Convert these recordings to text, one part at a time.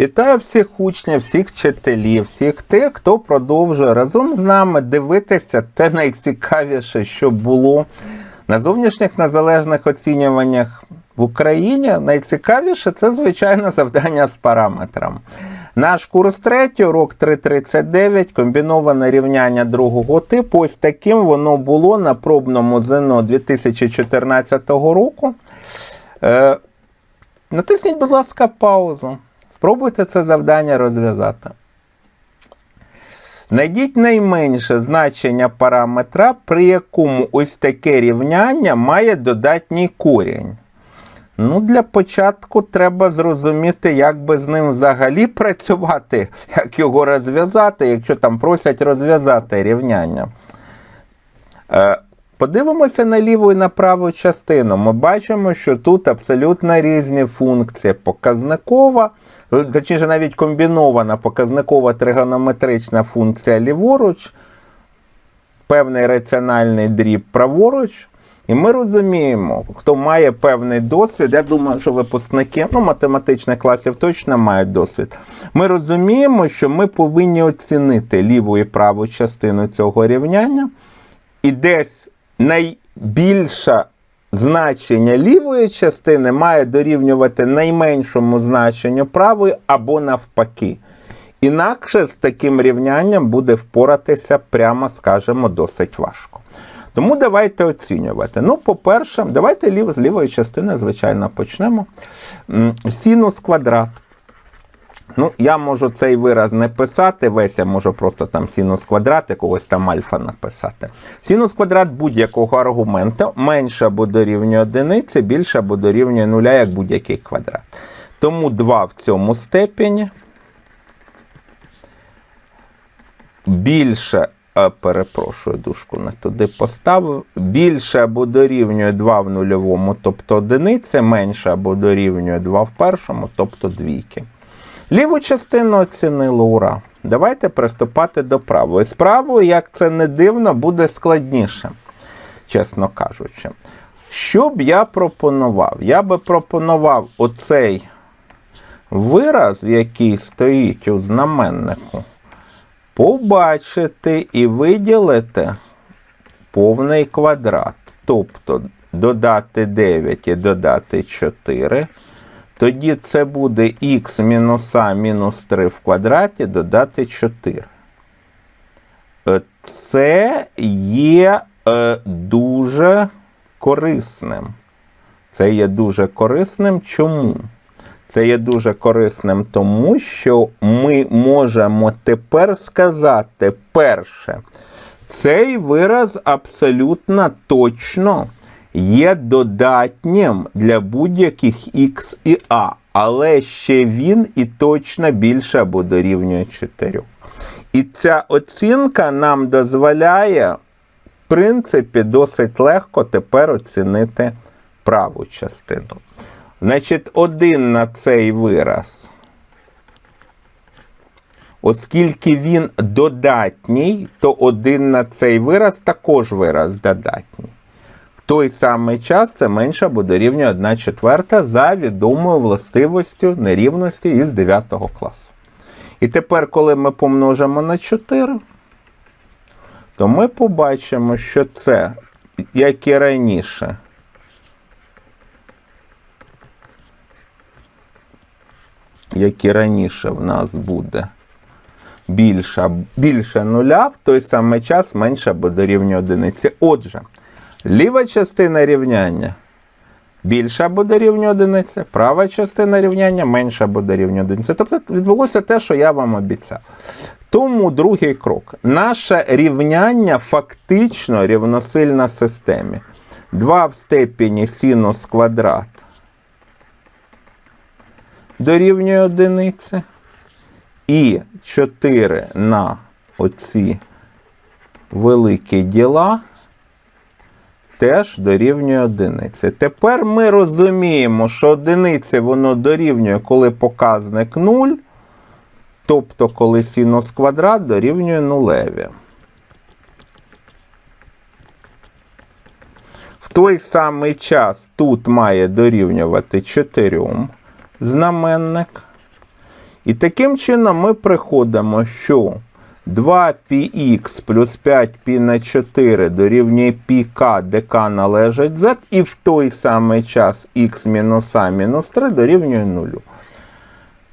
Вітаю всіх учнів, всіх вчителів, всіх тих, хто продовжує разом з нами дивитися те найцікавіше, що було на зовнішніх незалежних оцінюваннях в Україні. Найцікавіше це, звичайно, завдання з параметрами. Наш курс третій, урок 339, комбіноване рівняння другого типу. Ось таким воно було на пробному ЗНО 2014 року. Е, натисніть, будь ласка, паузу. Спробуйте це завдання розв'язати. Знайдіть найменше значення параметра, при якому ось таке рівняння має додатній корінь. Ну, для початку треба зрозуміти, як би з ним взагалі працювати, як його розв'язати, якщо там просять розв'язати рівняння. Подивимося на ліву і на праву частину. Ми бачимо, що тут абсолютно різні функції. Показникова, точніше, навіть комбінована показникова тригонометрична функція ліворуч, певний раціональний дріб праворуч. І ми розуміємо, хто має певний досвід, я думаю, що випускники ну, математичних класів точно мають досвід. Ми розуміємо, що ми повинні оцінити ліву і праву частину цього рівняння, і десь найбільше значення лівої частини має дорівнювати найменшому значенню правої або навпаки. Інакше з таким рівнянням буде впоратися, прямо скажемо, досить важко. Тому давайте оцінювати. Ну, по-перше, давайте з лівої частини, звичайно, почнемо. М, Синус квадрат. Ну, я можу цей вираз не писати весь, я можу просто там синус квадрат, якогось там альфа написати. Синус квадрат будь-якого аргумента менше або дорівнює одиниці, більше або дорівнює нуля, як будь-який квадрат. Тому 2 в цьому степені більше, е, перепрошую, дужку не туди поставив, більше або дорівнює 2 в нульовому, тобто одиниці, менше або дорівнює 2 в першому, тобто двійки. Ліву частину оцінили, ура. Давайте приступати до правої. З як це не дивно, буде складніше, чесно кажучи. Що б я пропонував? Я би пропонував оцей вираз, який стоїть у знаменнику, побачити і виділити повний квадрат. Тобто додати 9 і додати 4. Тоді це буде х мінус а мінус 3 в квадраті додати 4. Е, Це є е, дуже корисним. Це є дуже корисним. Чому? Це є дуже корисним, тому що ми можемо тепер сказати перше, цей вираз абсолютно точно є додатнім для будь-яких х і а, але ще він і точно більше або дорівнює 4. І ця оцінка нам дозволяє, в принципі, досить легко тепер оцінити праву частину. Значить, один на цей вираз. Оскільки він додатній, то один на цей вираз також вираз додатній. Той самий час це менше або дорівнює 1 четверта за відомою властивостю нерівності із 9 класу. І тепер, коли ми помножимо на 4, то ми побачимо, що це, як і раніше, як і раніше в нас буде більше, більше нуля, в той самий час менше або дорівнює одиниці. Отже, ліва частина рівняння більше або дорівнює одиниці, права частина рівняння менше або дорівнює одиниці. Тобто відбулося те, що я вам обіцяв. Тому другий крок. Наше рівняння фактично рівносильна системі. 2 в степені синус квадрат дорівнює одиниці. І 4 на оці великі діла теж дорівнює одиниці. Тепер ми розуміємо, що одиниці воно дорівнює, коли показник 0, тобто коли синус квадрат дорівнює нулеві. В той самий час тут має дорівнювати 4 знаменник. І таким чином ми приходимо, що 2πx плюс 5π на 4 дорівнює πk, де k належить z, і в той самий час x мінус a мінус 3 дорівнює 0.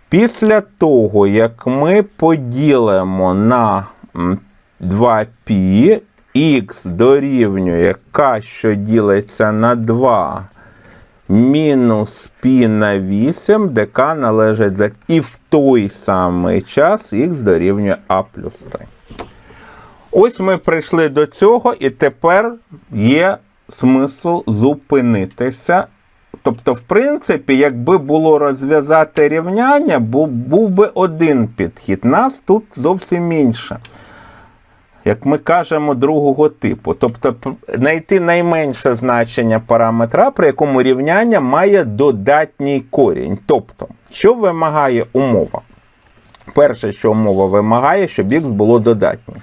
Після того, як ми поділимо на м, 2π, х дорівнює k, що ділиться на 2, мінус π на 8, де k належить z. І в той самий час х дорівнює а плюс 3. Ось ми прийшли до цього, і тепер є смисл зупинитися. Тобто, в принципі, якби було розв'язати рівняння, був би один підхід. Нас тут зовсім інше. Як ми кажемо, другого типу. Тобто знайти найменше значення параметра, при якому рівняння має додатній корінь. Тобто, що вимагає умова? Перше, що умова вимагає, щоб х було додатнє.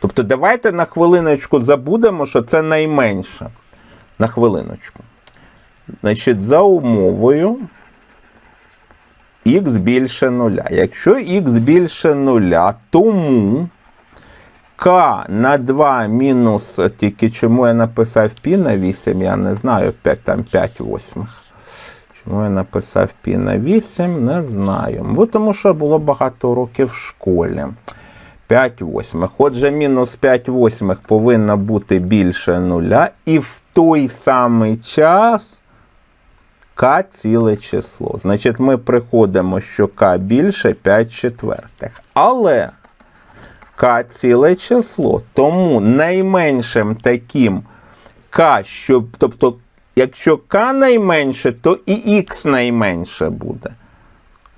Тобто, давайте на хвилиночку забудемо, що це найменше. На хвилиночку. Значить, за умовою х більше нуля. Якщо х більше нуля, тому k на 2 мінус, тільки чому я написав π на 8, я не знаю, 5, там 5 восьмих. Чому я написав π на 8, не знаю. Бо тому що було багато уроків в школі. 5 восьмих. Отже, мінус 5 восьмих повинно бути більше нуля. І в той самий час k ціле число. Значить, ми приходимо, що k більше 5 четвертих. Але k ціле число. Тому найменшим таким К, що, тобто, якщо К найменше, то і Х найменше буде.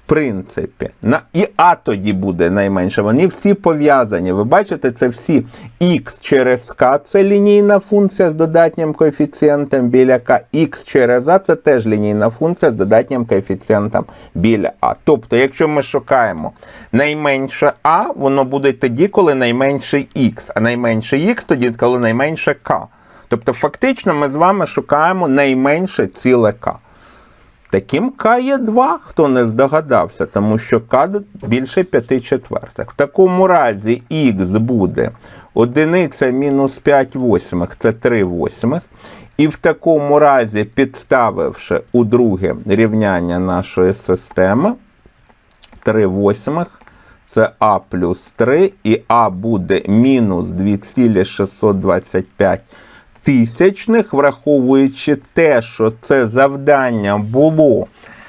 Принципі, на і А тоді буде найменше. Вони всі пов'язані. Ви бачите, це всі х через k це лінійна функція з додатнім коефіцієнтом біля k, х через а це теж лінійна функція з додатнім коефіцієнтом біля а. Тобто, якщо ми шукаємо найменше а, воно буде тоді, коли найменше х, а найменше х тоді, коли найменше k. Тобто, фактично, ми з вами шукаємо найменше ціле k. Таким К є 2, хто не здогадався, тому що К більше 5 четвертих. В такому разі х буде одиниця мінус 5 восьмих, це 3 восьмих. І в такому разі, підставивши у друге рівняння нашої системи, 3 восьмих, це А плюс 3, і А буде мінус 2,625 тисячних, враховуючи те, що це завдання було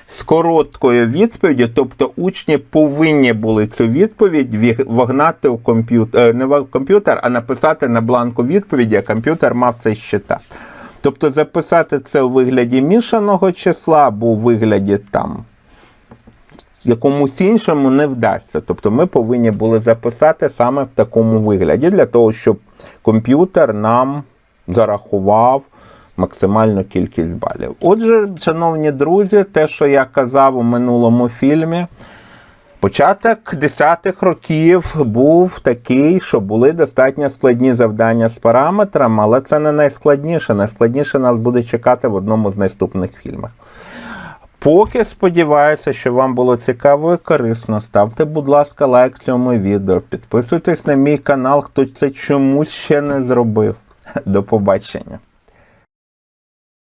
з короткою відповіддю, тобто учні повинні були цю відповідь вогнати у комп'ютер, не в комп'ютер, а написати на бланку відповіді, а комп'ютер мав це считати. Тобто записати це у вигляді мішаного числа або у вигляді там якомусь іншому не вдасться. Тобто ми повинні були записати саме в такому вигляді, для того, щоб комп'ютер нам зарахував максимальну кількість балів. Отже, шановні друзі, те, що я казав у минулому фільмі, початок 10-х років був такий, що були достатньо складні завдання з параметрами, але це не найскладніше. Найскладніше нас буде чекати в одному з наступних фільмів. Поки сподіваюся, що вам було цікаво і корисно. Ставте, будь ласка, лайк цьому відео. Підписуйтесь на мій канал, хто це чомусь ще не зробив. До побачення.